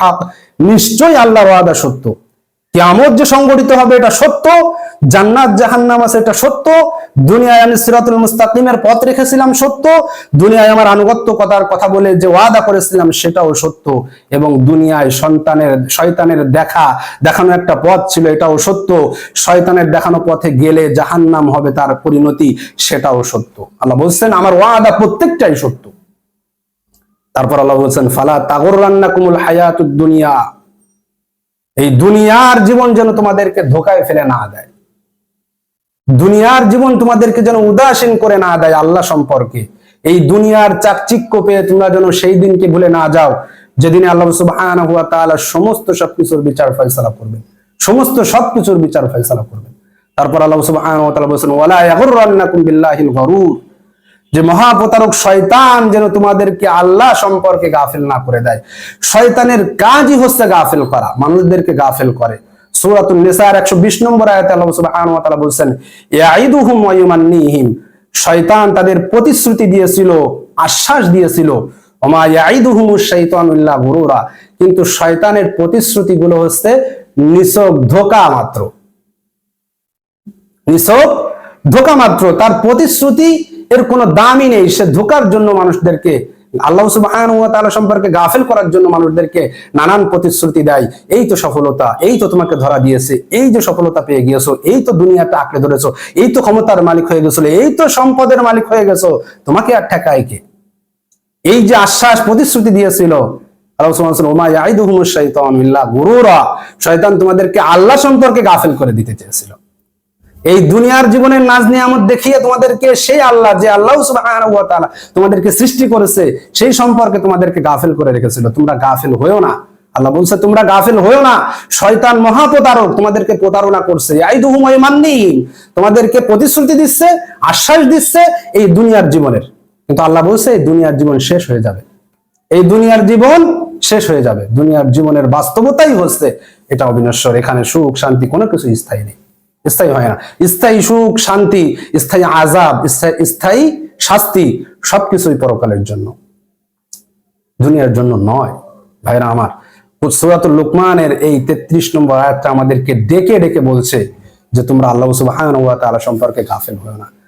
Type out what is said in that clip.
হক। নিশ্চয়ই আল্লাহর ওয়াদা সত্য। কিয়ামত যে সংগঠিত হবে এটা সত্য, জান্নাত জাহান্নাম আছে এটা সত্য, দুনিয়ায় আমি সিরাতুল মুস্তাকিমের পথ রেখেছিলাম সত্য, দুনিয়ায় আমার আনুগত্য কথার কথা বলে যে ওয়াদা করেছিলাম সেটাও সত্য এবং দুনিয়ায় সন্তানের, শয়তানের দেখা, দেখানো একটা পথ ছিল এটাও সত্য, শয়তানের দেখানো পথে গেলে জাহান্নাম হবে তার পরিণতি সেটাও সত্য। আল্লাহ বলছেন, আমার ওয়াদা প্রত্যেকটাই সত্য। তারপর আল্লাহ বলছেন, ফালা তাগরান্না কুমুল হায়াতুদ দুনিয়া। এই দুনিয়ার জীবন যেন তোমাদেরকে ধোকায় ফেলে না দেয়। দুনিয়ার জীবন তোমাদেরকে যেন উদাসীন করে না দেয় আল্লাহ সম্পর্কে। এই দুনিয়ার চাকচিক্য পেয়ে তোমরা যেন সেই দিনকে ভুলে না যাও, যেদিনে আল্লাহ তাআলা সমস্ত সবকিছুর বিচার ফয়সালা করবেন। সমস্ত সবকিছুর বিচার ফয়সালা করবেন। তারপর আল্লাহ তাআলা বলেছেন, ওয়ালা ইয়াগুররান্নাকুম বিল্লাহিল গরুর। যে মহাপ্রতারক শয়তান যেন তোমাদেরকে আল্লাহ সম্পর্কে গাফিল না করে দেয়। শয়তানের কাজই হচ্ছে গাফিল করা, মানুষদেরকে গাফিল করে। সূরাতুন নিসার 120 নম্বর আয়াতে আল্লাহ সুবহানাহু ওয়া তাআলা বলেন ইয়াইদুহুম ওয়া ইউমান্নিহিম। শয়তান তাদের প্রতিশ্রুতি আশ্বাস দিয়েছিল কিন্তু শয়তানের হচ্ছে নিছক ধোঁকা মাত্র। নিছক ধোকা মাত্র, তার প্রতিশ্রুতি এর কোনো দামই নেই। সে ধোকার জন্য মানুষদেরকে, আল্লাহ তাআলা সম্পর্কে গাফিল করার জন্য মানুষদেরকে নানান প্রতিশ্রুতি দেয়। এই তো সফলতা, এই তো তোমাকে ধরা দিয়েছে, এই যে সফলতা পেয়ে গিয়েছো, এই তো দুনিয়াটা আঁকড়ে ধরেছো, এই তো ক্ষমতার মালিক হয়ে গেছো, এই তো সম্পদের মালিক হয়ে গেছো, তোমাকে আর ঠেকায় কে? এই যে আশ্বাস, প্রতিশ্রুতি দিয়েছিল, আল্লাহ গুরুরা। শয়তান তোমাদেরকে আল্লাহ সম্পর্কে গাফিল করে দিতে চেয়েছিল। এই দুনিয়ার জীবনের নাজ নিয়ামত দেখিয়ে তোমাদেরকে সেই আল্লাহ, যে আল্লাহ তোমাদেরকে সৃষ্টি করেছে, সেই সম্পর্কে তোমাদেরকে গাফিল করে রেখেছিল। তোমরা গাফিল হয়েও না। আল্লাহ বলছে, তোমরা গাফিল হয়েও না। শয়তান মহাপ্রতারক তোমাদেরকে প্রতারণা করছে। আইদুহুম ইমান্নিহিম তোমাদেরকে প্রতিশ্রুতি দিচ্ছে, আশ্বাস দিচ্ছে এই দুনিয়ার জীবনের। কিন্তু আল্লাহ বলছে, এই দুনিয়ার জীবন শেষ হয়ে যাবে। এই দুনিয়ার জীবন শেষ হয়ে যাবে। দুনিয়ার জীবনের বাস্তবতাই হচ্ছে এটা অবিনশ্বর। এখানে সুখ, শান্তি কোনো কিছু স্থায়ী নেই। স্থায়ী হয় না। স্থায়ী সুখ, শান্তি, স্থায়ী আজাব স্থায়ী- শাস্তি সবকিছুই পরকালের জন্য। দুনিয়ার জন্য নয়। ভাইরা আমার, সুরাতুল লুকমানের এই তেত্রিশ নম্বর আয়াতটা আমাদেরকে ডেকে ডেকে বলছে যে তোমরা আল্লাহ সুবাহ সম্পর্কে গাফেল হও না।